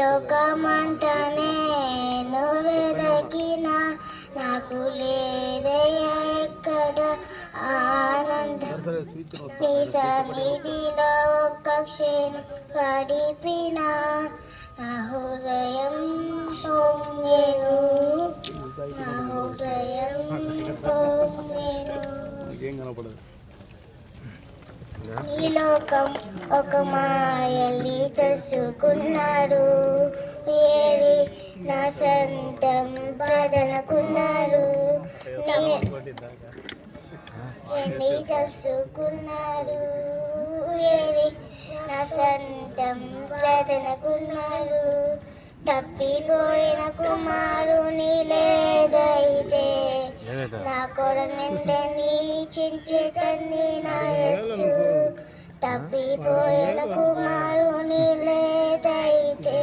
లోకమంటనే నువ్వెదకిన నాకు లేదయ్యా ఎక్కడ ఆనందం. నీ సన్నిధిలో ఒక్క క్షణం గడిపిన నా హృదయం పొంగేను. నా హృదయం పొంగేను. ఏం కనపడదు. ఈ లోకం ఒక మాయల్ని తెలుసుకున్నాడు. ఏది? నా సొంతం బదనకున్నారు ఎన్ని తెలుసుకున్నారు ఏది? నా సొంతం బదనకున్నారు తప్పిపోయిన కుమారుని లేదైతే నా కొరనింటని చించే తన్ని నా యేసు. తప్పిపోయిన కుమారుని లేదైతే.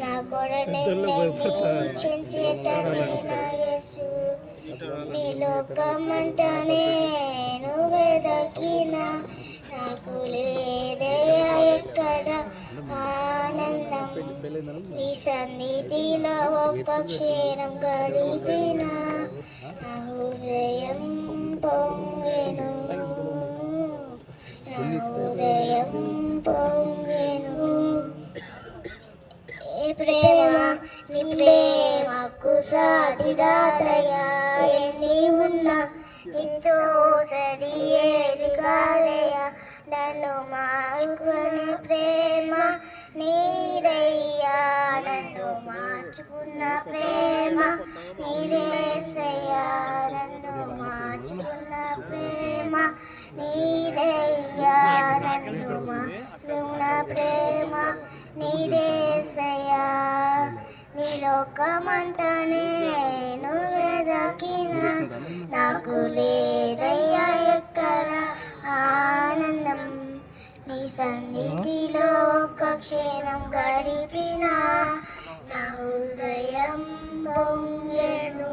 నా కొరనింటని చించే తన్ని నా యేసు. నీ లోకమంతా నేను వెదకిన. నాకు లేదయా ఎక్కడ ఆనందం? నీ సన్నిధిలో ఒక్క క్షీణం గడిపిన. ప్రేమ నీ ప్రేమకు సాధిదాతయా ఎన్ని ఉన్నా ఇంతో సరి ఏది కాదయా నన్ను మార్చుకునే ప్రేమ నీదయ్యా. నన్ను మార్చుకున్న ప్రేమ నీదేసయ్యా. నన్ను మార్చుకున్న ప్రేమ నీదయ్యా. నన్ను మార్చుకున్న ప్రేమ నీదేసయ్యా. లోకమంతా నేను వెదకిన నాకు లేదయ్యా ఎక్కడ ఆనందం. నీ సన్నిధిలో ఒక క్షణం గడిపిన నా హృదయం పొంగెను